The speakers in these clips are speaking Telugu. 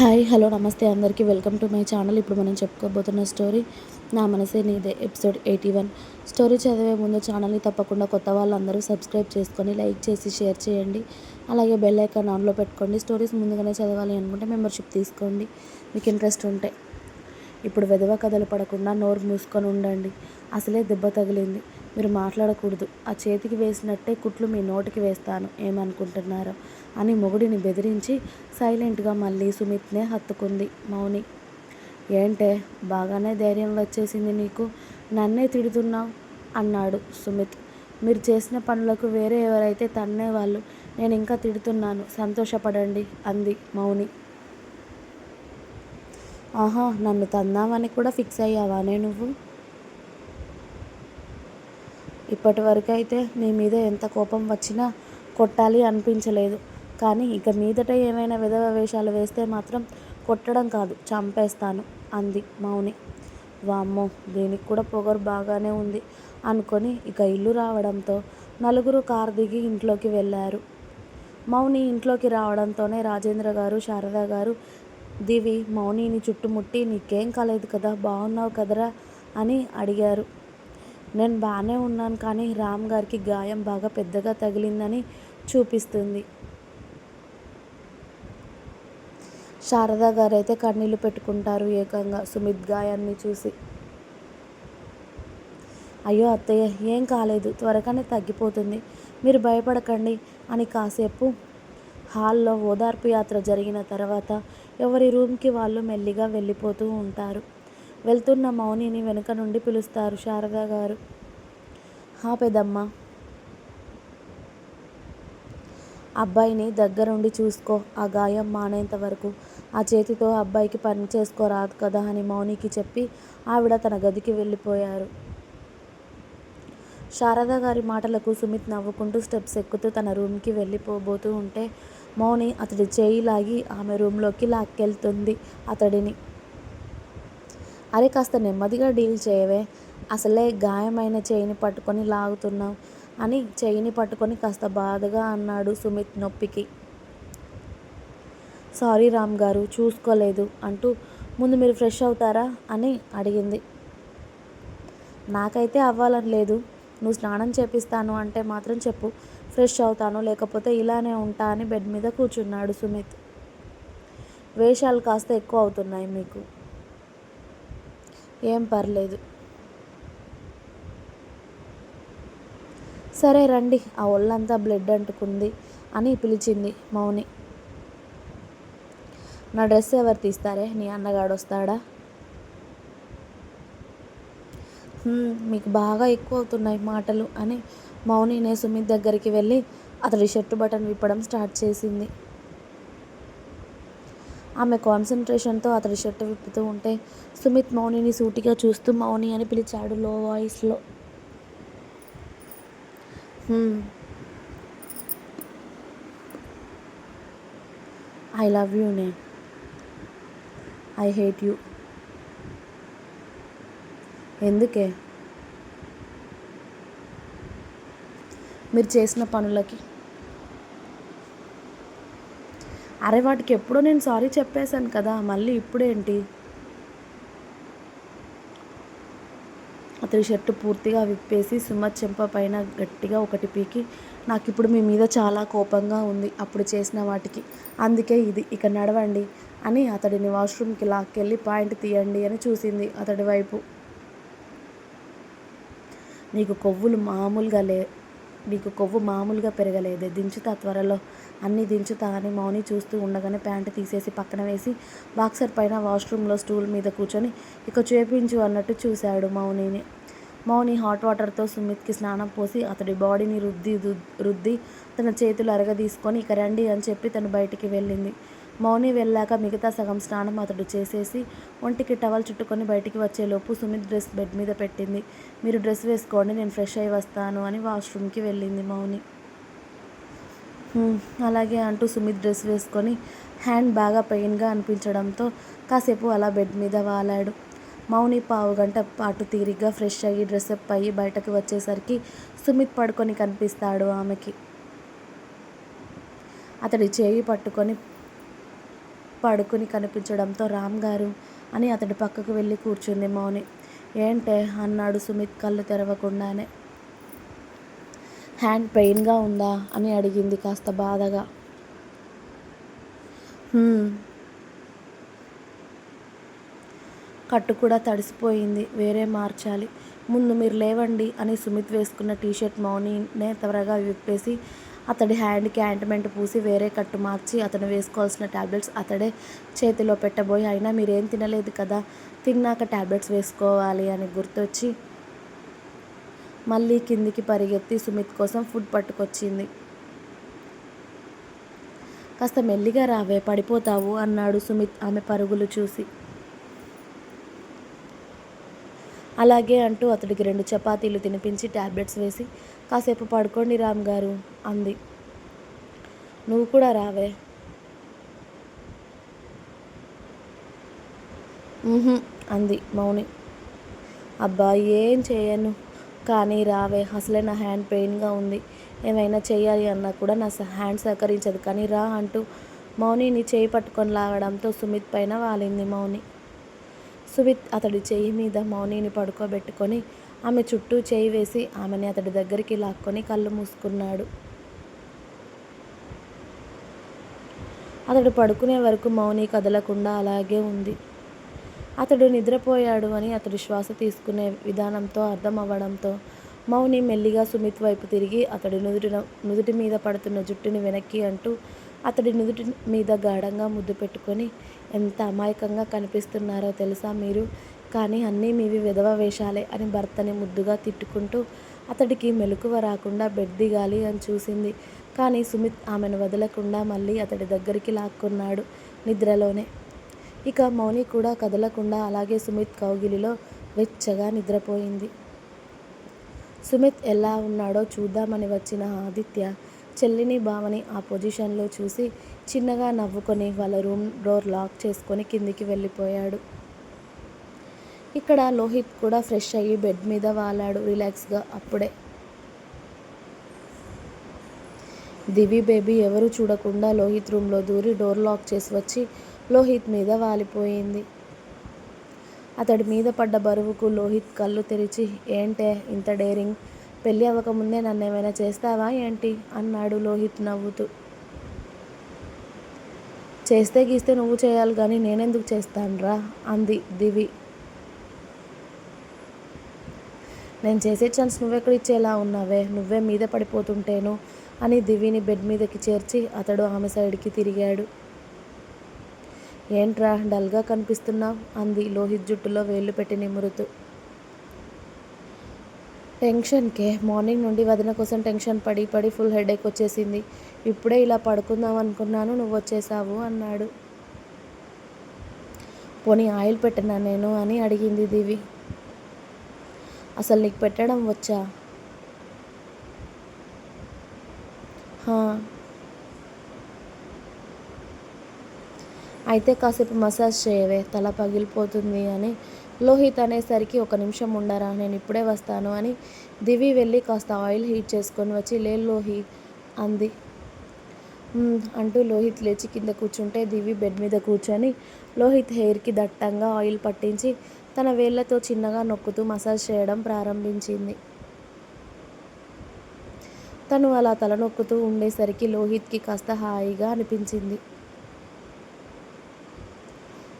హాయ్ హలో నమస్తే అందరికీ. Welcome to my channel. ఇప్పుడు మనం చెప్పుకోబోతున్న స్టోరీ నా మనసే నీదే ఎపిసోడ్ ఎయిటీ వన్. స్టోరీ చదివే ముందు ఛానల్ని తప్పకుండా కొత్త వాళ్ళందరూ సబ్స్క్రైబ్ చేసుకొని లైక్ చేసి షేర్ చేయండి. అలాగే బెల్ ఐకాన్ ఆన్లో పెట్టుకోండి. స్టోరీస్ ముందుగానే చదవాలి అనుకుంటే మెంబర్షిప్ తీసుకోండి. మీకు ఇంట్రెస్ట్ ఉంటే. ఇప్పుడు వెధవ కథలు పడకుండా నోరు మూసుకొని ఉండండి. అసలే దెబ్బ తగిలింది. మీరు మాట్లాడకూడదు. ఆ చేతికి వేసినట్టే కుట్లు మీ నోటికి వేస్తాను. ఏమనుకుంటున్నారో? అని మొగుడిని బెదిరించి సైలెంట్గా మళ్ళీ సుమిత్నే హత్తుకుంది. మౌని ఏంటే? బాగానే ధైర్యం వచ్చేసింది నీకు. నన్నే తిడుతున్నావు? అన్నాడు సుమిత్. మీరు చేసిన పనులకు వేరే ఎవరైతే తన్నేవాళ్ళు నేను ఇంకా తిడుతున్నాను. సంతోషపడండి అంది మౌని. ఆహా నన్ను తందామని కూడా ఫిక్స్ అయ్యావానే నువ్వు? ఇప్పటి వరకు అయితే నీ మీద ఎంత కోపం వచ్చినా కొట్టాలి అనిపించలేదు. కానీ ఇక మీదట ఏమైనా విధవ వేషాలు వేస్తే మాత్రం కొట్టడం కాదు చంపేస్తాను అంది మౌని. వామ్మో దీనికి కూడా పొగరు బాగానే ఉంది అనుకొని ఇక ఇల్లు రావడంతో నలుగురు కారు దిగి ఇంట్లోకి వెళ్ళారు. మౌని ఇంట్లోకి రావడంతోనే రాజేంద్ర గారు శారద గారు దివి మౌనిని చుట్టుముట్టి నీకేం కాలేదు కదా బాగున్నావు కదరా అని అడిగారు. నేను బాగానే ఉన్నాను కానీ రామ్ గారికి గాయం బాగా పెద్దగా తగిలిందని చూపిస్తుంది. శారద గారు అయితే కన్నీళ్ళు పెట్టుకుంటారు ఏకంగా. సుమిత్ గాయాన్ని చూసి. అయ్యో అత్తయ్య ఏం కాలేదు. త్వరగానే తగ్గిపోతుంది. మీరు భయపడకండి అని కాసేపు హాల్లో ఓదార్పు యాత్ర జరిగిన తర్వాత ఎవరి రూమ్కి వాళ్ళు మెల్లిగా వెళ్ళిపోతూ ఉంటారు. వెళ్తున్న మౌనిని వెనుక నుండి పిలుస్తారు శారద గారు. హా పెదమ్మ అబ్బాయిని దగ్గరుండి చూసుకో ఆ గాయం మానేంత వరకు. ఆ చేతితో అబ్బాయికి పని చేసుకోరాదు కదా అని మౌనికి చెప్పి ఆవిడ తన గదికి వెళ్ళిపోయారు. శారద గారి మాటలకు సుమిత్ నవ్వుకుంటూ స్టెప్స్ ఎక్కుతూ తన రూమ్కి వెళ్ళిపోబోతూ ఉంటే మౌని అతడి చేయి లాగి ఆమె రూమ్లోకి లాక్కెళ్తుంది అతడిని. అరే కాస్త నెమ్మదిగా డీల్ చేయవే. అసలే గాయమైన చేయిని పట్టుకొని లాగుతున్నావు అని చేయిని పట్టుకొని కాస్త బాధగా అన్నాడు సుమిత్ నొప్పికి. సారీ రామ్ గారు చూసుకోలేదు అంటూ ముందు మీరు ఫ్రెష్ అవుతారా? అని అడిగింది. నాకైతే అవ్వాలని లేదు. నువ్వు స్నానం చేపిస్తాను అంటే మాత్రం చెప్పు. ఫ్రెష్ అవుతాను లేకపోతే ఇలానే ఉంటా అని బెడ్ మీద కూర్చున్నాడు సుమిత్. వేషాలు కాస్త ఎక్కువ అవుతున్నాయి మీకు. ఏం పర్లేదు. సరే రండి ఆ ఒళ్ళంతా బ్లడ్ అంటుకుంది అని పిలిచింది మౌని. నా డ్రెస్ ఎవరు తీస్తారే? నీ అన్నగాడు వస్తాడా? మీకు బాగా ఎక్కువ అవుతున్నాయి మాటలు అని మౌనినే సుమిత్ దగ్గరికి వెళ్ళి అతడి షర్టు బటన్ విప్పడం స్టార్ట్ చేసింది. ఆమె కాన్సన్ట్రేషన్తో అతడి షర్ట్ విప్పుతూ ఉంటే సుమిత్ మౌనిని సూటిగా చూస్తూ మౌని అని పిలిచాడు లో. వాయిస్లో ఐ లవ్ యూ నే ఐ హేట్ యూ ఎందుకే? మీరు చేసిన పనులకి అరే వాటికి ఎప్పుడో నేను సారీ చెప్పేశాను కదా మళ్ళీ ఇప్పుడేంటి? అతడి షర్టు పూర్తిగా విప్పేసి సుమ చెంప పైన గట్టిగా ఒకటి పీకి నాకు ఇప్పుడు మీ మీద చాలా కోపంగా ఉంది అప్పుడు చేసిన వాటికి. అందుకే ఇది ఇక నడవండి అని అతడిని వాష్రూమ్కి లాక్కెళ్ళి పాయింట్ తీయండి అని చూసింది అతడి వైపు. నీకు కొవ్వులు మామూలుగా లే మీకు కొవ్వు మామూలుగా పెరగలేదే. దించుతా త్వరలో. అన్నీ దించుతా అని మౌని చూస్తూ ఉండగానే ప్యాంటు తీసేసి పక్కన వేసి బాక్సర్ పైన వాష్రూమ్లో స్టూల్ మీద కూర్చొని ఇక చేపించు అన్నట్టు చూశాడు మౌనిని. మౌని హాట్ వాటర్తో సుమిత్కి స్నానం పోసి అతడి బాడీని రుద్ది రుద్ది తన చేతులు అరగదీసుకొని ఇక రండి అని చెప్పి తను బయటికి వెళ్ళింది. మౌని వెళ్ళాక మిగతా సగం స్నానం అతడు చేసేసి ఒంటికి టవల్ చుట్టుకొని బయటికి వచ్చేలోపు సుమిత్ డ్రెస్ బెడ్ మీద పెట్టింది. మీరు డ్రెస్ వేసుకోండి నేను ఫ్రెష్ అయి వస్తాను అని వాష్రూమ్కి వెళ్ళింది మౌని. అలాగే అంటూ సుమిత్ డ్రెస్ వేసుకొని హ్యాండ్ బాగా పెయిన్గా అనిపించడంతో కాసేపు అలా బెడ్ మీద వాలాడు. మౌని పావు గంట పాటు తీరిగ్గా ఫ్రెష్ అయ్యి డ్రెస్అప్ అయ్యి బయటకు వచ్చేసరికి సుమిత్ పడుకొని కనిపిస్తాడు ఆమెకి. అతడి చేయి పట్టుకొని పడుకుని కనిపించడంతో రామ్ గారు అని అతడి పక్కకు వెళ్ళి కూర్చుంది మౌని. ఏంటే? అన్నాడు సుమిత్ కళ్ళు తెరవకుండానే. హ్యాండ్ పెయిన్గా ఉందా? అని అడిగింది కాస్త బాధగా. కట్టు కూడా తడిసిపోయింది. వేరే మార్చాలి. ముందు మీరు లేవండి అని సుమిత్ వేసుకున్న టీషర్ట్ మౌనినే త్వరగా విప్పేసి అతడి హ్యాండ్కి యాంటమెంట్ పూసి వేరే కట్టు మార్చి అతను వేసుకోవాల్సిన టాబ్లెట్స్ అతడే చేతిలో పెట్టబోయి అయినా మీరేం తినలేదు కదా? తిన్నాక టాబ్లెట్స్ వేసుకోవాలి అని గుర్తొచ్చి మళ్ళీ కిందికి పరిగెత్తి సుమిత్ కోసం ఫుడ్ పట్టుకొచ్చింది. కాస్త మెల్లిగా రావే పడిపోతావు అన్నాడు సుమిత్ ఆమె పరుగులు చూసి. అలాగే అంటూ అతడికి రెండు చపాతీలు తినిపించి ట్యాబ్లెట్స్ వేసి కాసేపు పడుకోండి రామ్ గారు అంది. నువ్వు కూడా రావే. అంది మౌని. అబ్బా ఏం చేయను. కానీ రావే అసలే నా హ్యాండ్ పెయిన్గా ఉంది. ఏమైనా చేయాలి అన్నా కూడా నా స- హ్యాండ్ సహకరించదు. కానీ రా అంటూ మౌనిని చేయి పట్టుకొని లాగడంతో సుమిత్ పైన వాలింది మౌని. సుమిత్ అతడి చేయి మీద మౌనిని పడుకోబెట్టుకొని ఆమె చుట్టూ చేయి వేసి ఆమెని అతడి దగ్గరికి లాక్కొని కళ్ళు మూసుకున్నాడు. అతడు పడుకునే వరకు మౌని కదలకుండా అలాగే ఉంది. అతడు నిద్రపోయాడు అని అతడు శ్వాస తీసుకునే విధానంతో అర్థం అవ్వడంతో మౌని మెల్లిగా సుమిత్ వైపు తిరిగి అతడి నుదుటిన నుదుటి మీద పడుతున్న జుట్టుని వెనక్కి అంటూ అతడి నుదుటి మీద గాఢంగా ముద్దు పెట్టుకొని ఎంత అమాయకంగా కనిపిస్తున్నారో తెలుసా మీరు? కానీ అన్నీ మీవి విధవ వేషాలే అని భర్తని ముద్దుగా తిట్టుకుంటూ అతడికి మెలకువ రాకుండా బెడ్ దిగాలి అని చూసింది. కానీ సుమిత్ ఆమెను వదలకుండా మళ్ళీ అతడి దగ్గరికి లాక్కున్నాడు నిద్రలోనే. ఇక మౌని కూడా కదలకుండా అలాగే సుమిత్ కౌగిలిలో వెచ్చగా నిద్రపోయింది. సుమిత్ ఎలా ఉన్నాడో చూద్దామని వచ్చిన ఆదిత్య చెల్లిని బావని ఆ పొజిషన్లో చూసి చిన్నగా నవ్వుకొని వాళ్ళ రూమ్ డోర్ లాక్ చేసుకొని కిందికి వెళ్ళిపోయాడు. ఇక్కడ లోహిత్ కూడా ఫ్రెష్ అయ్యి బెడ్ మీద వాలాడు రిలాక్స్గా అప్పుడే. దివి బేబీ ఎవరు చూడకుండా లోహిత్ రూమ్లో దూరి డోర్ లాక్ చేసి వచ్చి లోహిత్ మీద వాలిపోయింది. అతడి మీద పడ్డ బరువుకు లోహిత్ కళ్ళు తెరిచి ఏంటే ఇంత డేరింగ్? పెళ్ళి అవ్వకముందే నన్ను ఏమైనా చేస్తావా ఏంటి? అన్నాడు లోహిత్ నవ్వుతూ. చేస్తే గీస్తే నువ్వు చేయాలి కానీ నేనెందుకు చేస్తానురా? అంది దివి. నేను చేసే ఛాన్స్ నువ్వెక్కడ ఇచ్చేలా ఉన్నావే? నువ్వే మీద పడిపోతుంటేను? అని దివిని బెడ్ మీదకి చేర్చి అతడు ఆమె సైడ్కి తిరిగాడు. ఏంట్రా డల్గా కనిపిస్తున్నావు? అంది లోహిత్ జుట్టులో వేళ్ళు పెట్టి నిమురుతూ. టెన్షన్కే. మార్నింగ్ నుండి వదిన కోసం టెన్షన్ పడి పడి ఫుల్ హెడేక్ వచ్చేసింది. ఇప్పుడే ఇలా పడుకుందాం అనుకున్నాను నువ్వు వచ్చేసావు అన్నాడు. పోనీ ఆయిల్ పెట్టినా నేను అని అడిగింది దివి. అసలు నీకు పెట్టడం వచ్చా? అయితే కాసేపు మసాజ్ చేయవే తల పగిలిపోతుంది అని. లోహిత్ అనేసరికి ఒక నిమిషం ఉండరా నేను ఇప్పుడే వస్తాను అని దివి వెళ్ళి కాస్త ఆయిల్ హీట్ చేసుకొని వచ్చి లే లోహిత్ అంది. అంటూ లోహిత్ లేచి కింద కూర్చుంటే దివి బెడ్ మీద కూర్చొని లోహిత్ హెయిర్కి దట్టంగా ఆయిల్ పట్టించి తన వేళ్ళతో చిన్నగా నొక్కుతూ మసాజ్ చేయడం ప్రారంభించింది. తను అలా తలనొక్కుతూ ఉండేసరికి లోహిత్కి కాస్త హాయిగా అనిపించింది.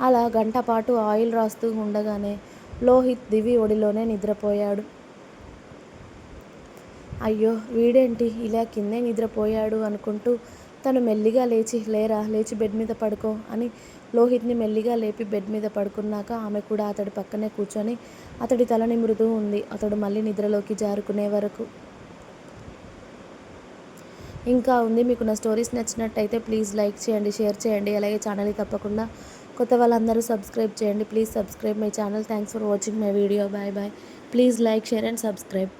అలా గంట పాటు ఆయిల్ రాస్తూ ఉండగానే లోహిత్ దివి ఒడిలోనే నిద్రపోయాడు. అయ్యో వీడేంటి? ఇలా కిందే నిద్రపోయాడు అనుకుంటూ తను మెల్లిగా లేచి లేరా లేచి బెడ్ మీద పడుకో అని లోహిత్ని మెల్లిగా లేపి బెడ్ మీద పడుకున్నాక ఆమె కూడా అతడి పక్కనే కూర్చొని అతడి తల నిమురుతూ ఉంది. అతడు మళ్ళీ నిద్రలోకి జారుకునే వరకు. ఇంకా ఉంది. మీకు నా స్టోరీస్ నచ్చినట్టయితే ప్లీజ్ లైక్ చేయండి షేర్ చేయండి. అలాగే ఛానల్ని తప్పకుండా కొత్త వాళ్ళందరూ సబ్స్క్రైబ్ చేయండి. Please subscribe my channel. Thanks for watching my video. Bye bye. Please like share and subscribe.